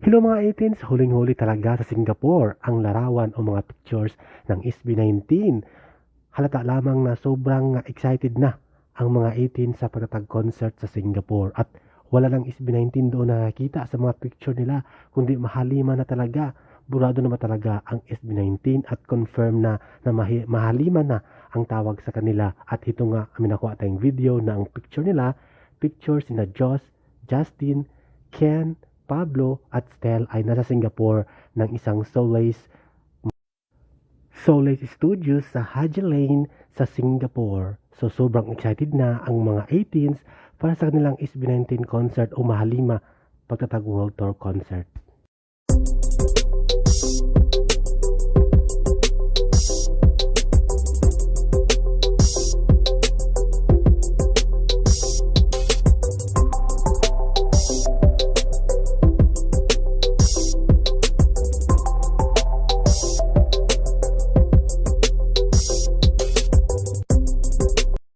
Hello mga 18s, huling-huli talaga sa Singapore ang larawan o mga pictures ng SB19. Halata lamang na sobrang excited na ang mga 18 sa pagtatag concert sa Singapore at wala lang SB19 doon nakakita sa mga picture nila kundi mahalima na talaga. Burado na ba talaga ang SB19 at confirm na na mahi- mahalima na ang tawag sa kanila at ito nga amin nakuha tayong video na ang picture nila pictures sina Joss, Justin, Ken, Pablo at Stel ay nasa Singapore ng isang Solace Solace Studios sa Haji Lane sa Singapore. So sobrang excited na ang mga 18s para sa kanilang SB19 concert o Mahalima pagtatag World Tour concert.